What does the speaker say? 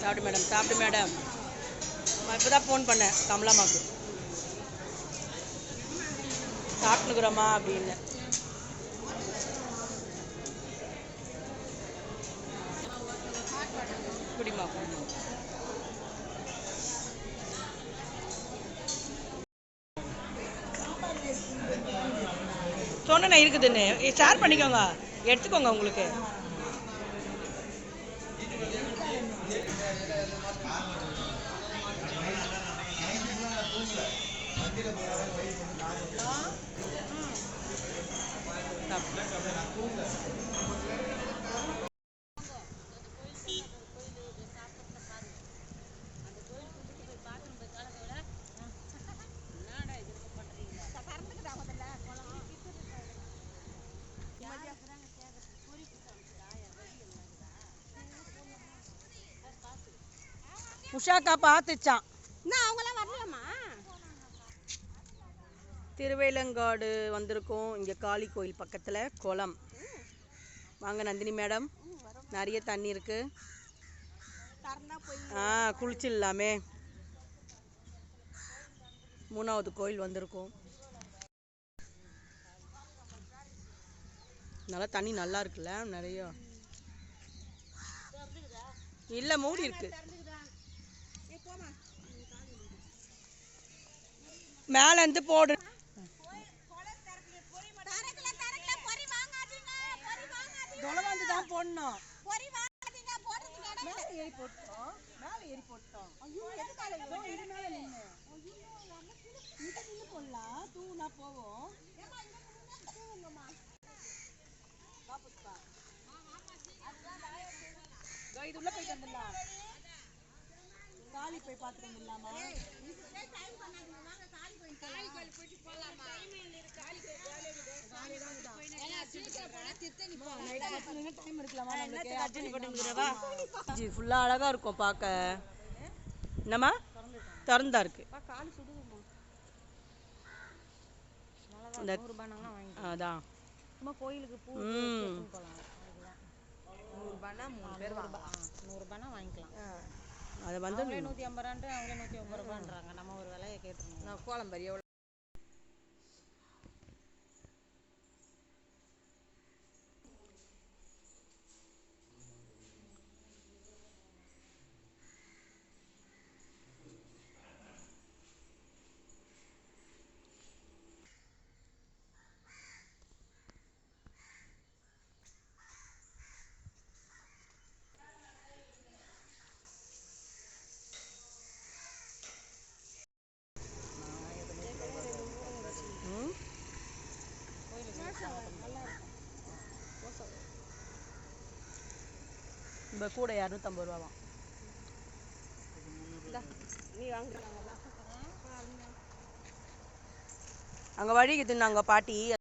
சாப்பிடு மேடம் சாப்பிடு மேடம். நான் இப்போ தான் ஃபோன் பண்ணேன் கமலாமாக்கு சாப்பிட்டுக்கிறோமா அப்படின்னு. குடிமா சொன்னேன் இருக்குதுன்னு. ஷேர் பண்ணிக்கோங்க. எடுத்துக்கோங்க உங்களுக்கு. உஷாக்கா பார்த்துச்சான் திருவேலங்காடு வந்திருக்கோம். இங்கே காளி கோயில் பக்கத்தில் குளம். வாங்க நந்தினி மேடம். நிறைய தண்ணி இருக்கு. ஆ குளிச்சிடலாமே. மூணாவது கோயில் வந்திருக்கோம். நல்லா தண்ணி நல்லா இருக்குல்ல நிறைய. இல்லை மூடி இருக்கு. மேலே இருந்து போடு தொலைவாந்து தான் போடணும். ஏறி போட்டோம் மேலே ஏறி போட்டோம் ஐயோ இது மேலே நின்று இங்க நின்று போடலாம் தூணா போவோம். இதோ உள்ள போயிட்டு வந்துடலாம். காளி போய் பார்த்துட்டு வந்துடலாமா? ஜி ஃபுல்லாக அழகா இருக்கும் பார்க்க. என்னம்மா? திறந்தா இருக்கு. இந்த அதான். சும்மா கோயிலுக்கு பூ ம். நூறுரூபானா மூணு பேர் வாங்கலாம். நூறுரூபானா வாங்கிக்கலாம். அதை வந்து நூற்றி ஐம்பது ரூபான்ட்டு அவங்களே நூற்றி ஐம்பது ரூபான்றாங்க. நம்ம ஒரு விலையை கேட்டுருந்தோம். கோலம்பரி எவ்வளோ ம் இந்த கூட இரநூத்தம்பது ரூபாவாம் அங்கே வழிக்குதுன்னு அங்கே பாட்டி.